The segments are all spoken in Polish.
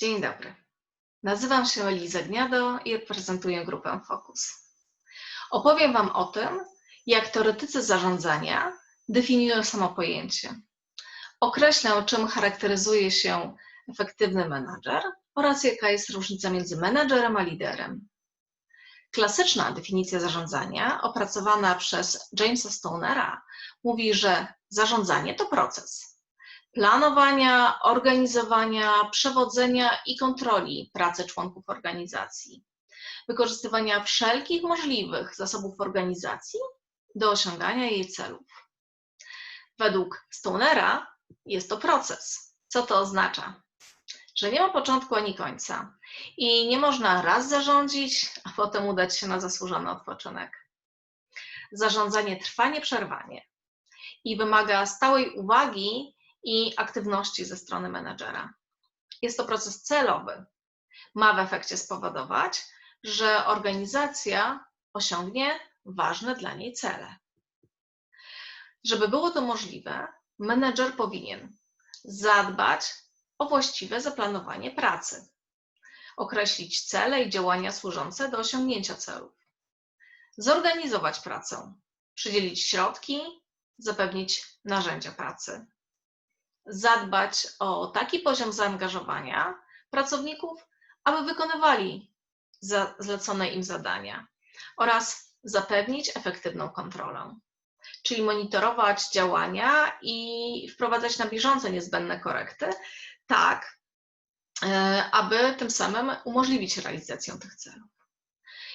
Dzień dobry. Nazywam się Eliza Gniado i reprezentuję grupę Focus. Opowiem Wam o tym, jak teoretycy zarządzania definiują samo pojęcie. Określę, czym charakteryzuje się efektywny menadżer oraz jaka jest różnica między menadżerem a liderem. Klasyczna definicja zarządzania, opracowana przez Jamesa Stonera, mówi, że zarządzanie to proces planowania, organizowania, przewodzenia i kontroli pracy członków organizacji, wykorzystywania wszelkich możliwych zasobów organizacji do osiągania jej celów. Według Stonera jest to proces. Co to oznacza? Że nie ma początku ani końca i nie można raz zarządzić, a potem udać się na zasłużony odpoczynek. Zarządzanie trwa nieprzerwanie i wymaga stałej uwagi i aktywności ze strony menedżera. Jest to proces celowy. Ma w efekcie spowodować, że organizacja osiągnie ważne dla niej cele. Żeby było to możliwe, menedżer powinien zadbać o właściwe zaplanowanie pracy, określić cele i działania służące do osiągnięcia celów, zorganizować pracę, przydzielić środki, zapewnić narzędzia pracy, zadbać o taki poziom zaangażowania pracowników, aby wykonywali zlecone im zadania oraz zapewnić efektywną kontrolę, czyli monitorować działania i wprowadzać na bieżąco niezbędne korekty, tak e, aby tym samym umożliwić realizację tych celów.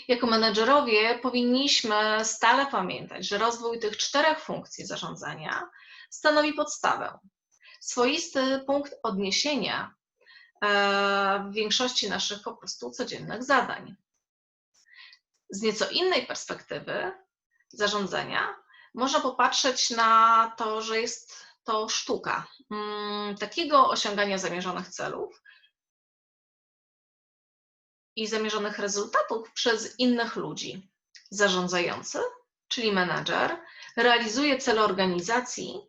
Jako menedżerowie powinniśmy stale pamiętać, że rozwój tych czterech funkcji zarządzania stanowi podstawę swoisty punkt odniesienia e, w większości naszych po prostu codziennych zadań. Z nieco innej perspektywy zarządzania można popatrzeć na to, że jest to sztuka mm, takiego osiągania zamierzonych celów i zamierzonych rezultatów przez innych ludzi. Zarządzający, czyli menadżer, realizuje cele organizacji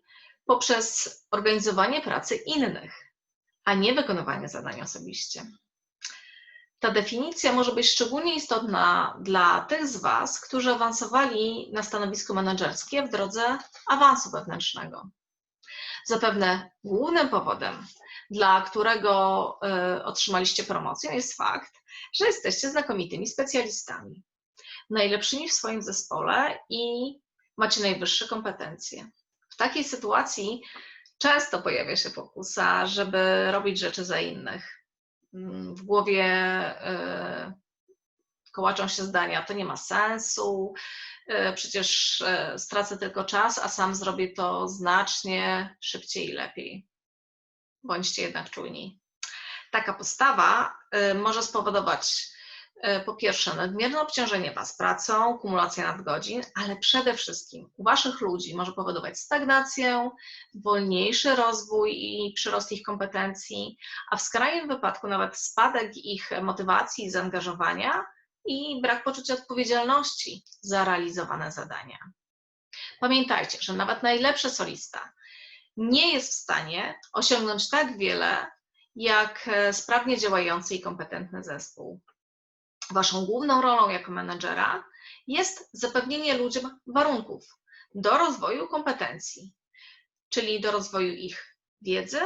poprzez organizowanie pracy innych, a nie wykonywanie zadań osobiście. Ta definicja może być szczególnie istotna dla tych z Was, którzy awansowali na stanowisko menedżerskie w drodze awansu wewnętrznego. Zapewne głównym powodem, dla którego y, otrzymaliście promocję, jest fakt, że jesteście znakomitymi specjalistami, najlepszymi w swoim zespole i macie najwyższe kompetencje. W takiej sytuacji często pojawia się pokusa, żeby robić rzeczy za innych. Mm, w głowie y, kołaczą się zdania, to nie ma sensu, y, przecież y, stracę tylko czas, a sam zrobię to znacznie szybciej i lepiej. Bądźcie jednak czujni. Taka postawa może spowodować po pierwsze nadmierne obciążenie Was pracą, kumulacja nadgodzin, ale przede wszystkim u Waszych ludzi może powodować stagnację, wolniejszy rozwój i przyrost ich kompetencji, a w skrajnym wypadku nawet spadek ich motywacji i zaangażowania i brak poczucia odpowiedzialności za realizowane zadania. Pamiętajcie, że nawet najlepszy solista nie jest w stanie osiągnąć tak wiele, jak e, sprawnie działający i kompetentny zespół. Waszą główną rolą jako menedżera jest zapewnienie ludziom warunków do rozwoju kompetencji, czyli do rozwoju ich wiedzy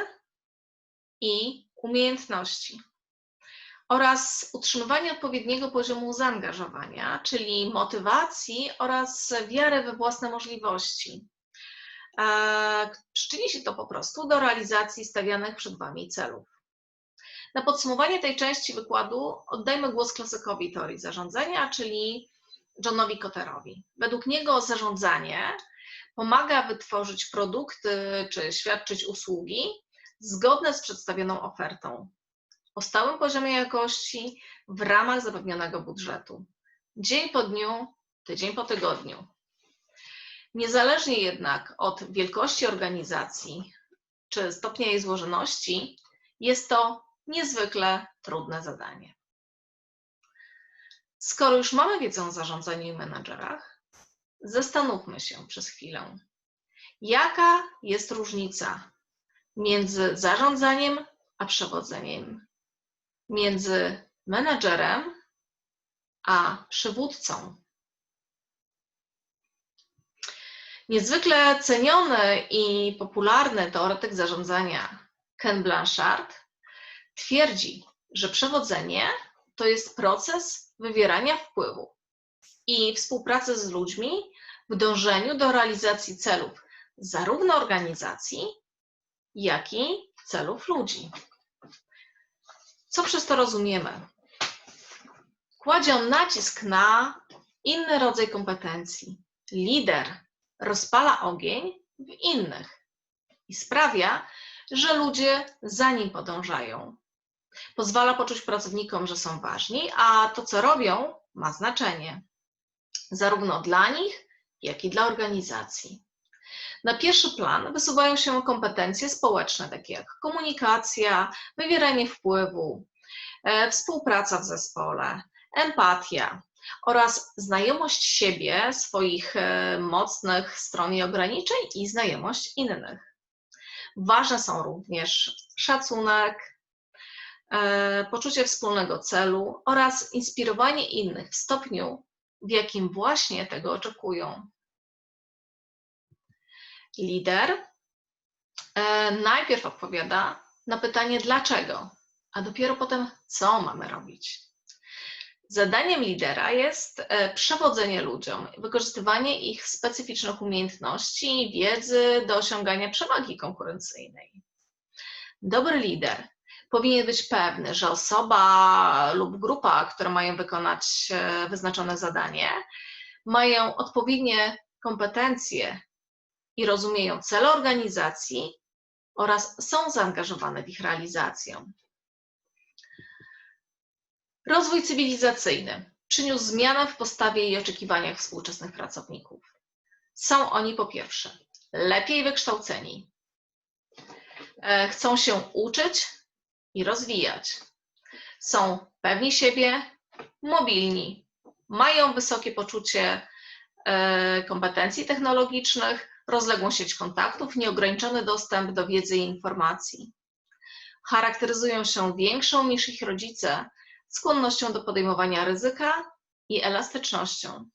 i umiejętności oraz utrzymywanie odpowiedniego poziomu zaangażowania, czyli motywacji oraz wiary we własne możliwości. E, przyczyni się to po prostu do realizacji stawianych przed Wami celów. Na podsumowanie tej części wykładu oddajmy głos klasykowi teorii zarządzania, czyli Johnowi Cotterowi. Według niego zarządzanie pomaga wytworzyć produkty czy świadczyć usługi zgodne z przedstawioną ofertą o stałym poziomie jakości w ramach zapewnionego budżetu. Dzień po dniu, tydzień po tygodniu. Niezależnie jednak od wielkości organizacji czy stopnia jej złożoności, jest to niezwykle trudne zadanie. Skoro już mamy wiedzę o zarządzaniu i menadżerach, zastanówmy się przez chwilę, jaka jest różnica między zarządzaniem a przewodzeniem. między menedżerem a przywódcą. Niezwykle ceniony i popularny teoretyk zarządzania Ken Blanchard twierdzi, że przewodzenie to jest proces wywierania wpływu i współpracy z ludźmi w dążeniu do realizacji celów zarówno organizacji, jak i celów ludzi. Co przez to rozumiemy? Kładzie on nacisk na inny rodzaj kompetencji. Lider rozpala ogień w innych i sprawia, że ludzie za nim podążają. Pozwala poczuć pracownikom, że są ważni, a to, co robią, ma znaczenie, zarówno dla nich, jak i dla organizacji. Na pierwszy plan wysuwają się kompetencje społeczne, takie jak komunikacja, wywieranie wpływu, e, współpraca w zespole, empatia oraz znajomość siebie, swoich e, mocnych stron i ograniczeń i znajomość innych. Ważne są również szacunek, poczucie wspólnego celu oraz inspirowanie innych w stopniu, w jakim właśnie tego oczekują. Lider e, najpierw odpowiada na pytanie dlaczego, a dopiero potem co mamy robić. Zadaniem lidera jest e, przewodzenie ludziom, wykorzystywanie ich specyficznych umiejętności i wiedzy do osiągania przewagi konkurencyjnej. Dobry lider powinien być pewny, że osoba lub grupa, które mają wykonać e, wyznaczone zadanie, mają odpowiednie kompetencje i rozumieją cele organizacji oraz są zaangażowane w ich realizację. Rozwój cywilizacyjny przyniósł zmianę w postawie i oczekiwaniach współczesnych pracowników. Są oni po pierwsze lepiej wykształceni, e, chcą się uczyć i rozwijać, są pewni siebie, mobilni, mają wysokie poczucie e, kompetencji technologicznych, rozległą sieć kontaktów, nieograniczony dostęp do wiedzy i informacji. Charakteryzują się większą niż ich rodzice skłonnością do podejmowania ryzyka i elastycznością.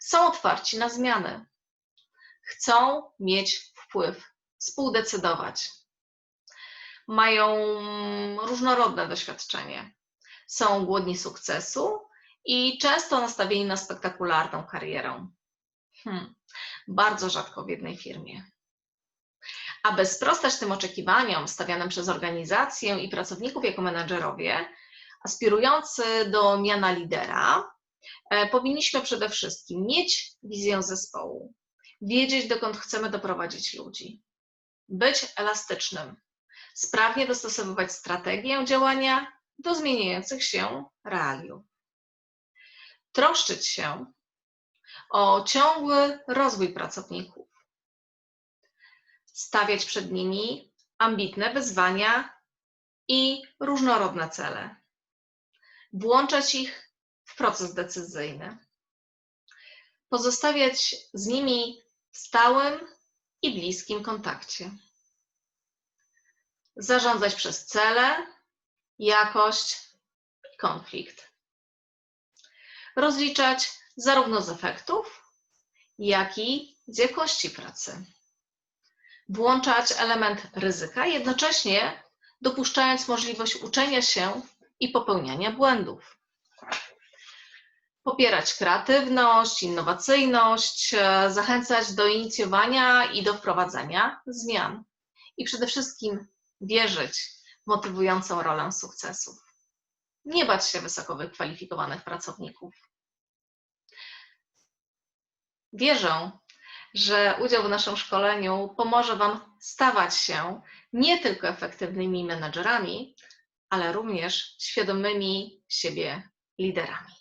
Są otwarci na zmiany. Chcą mieć wpływ, współdecydować. Mają różnorodne doświadczenie. Są głodni sukcesu i często nastawieni na spektakularną karierę. Hmm, bardzo rzadko w jednej firmie. Aby sprostać tym oczekiwaniom stawianym przez organizację i pracowników jako menedżerowie, aspirujący do miana lidera, e, powinniśmy przede wszystkim mieć wizję zespołu, wiedzieć, dokąd chcemy doprowadzić ludzi, być elastycznym, sprawnie dostosowywać strategię działania do zmieniających się realiów. Troszczyć się o ciągły rozwój pracowników, stawiać przed nimi ambitne wyzwania i różnorodne cele. Włączać ich w proces decyzyjny, pozostawiać z nimi w stałym i bliskim kontakcie, zarządzać przez cele, jakość i konflikt, rozliczać zarówno z efektów, jak i z jakości pracy, włączać element ryzyka, jednocześnie dopuszczając możliwość uczenia się i popełniania błędów. Popierać kreatywność, innowacyjność, zachęcać do inicjowania i do wprowadzania zmian. I przede wszystkim wierzyć w motywującą rolę sukcesów. Nie bać się wysoko wykwalifikowanych pracowników. Wierzę, że udział w naszym szkoleniu pomoże Wam stawać się nie tylko efektywnymi menedżerami, ale również świadomymi siebie liderami.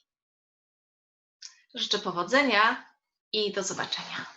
Życzę powodzenia i do zobaczenia.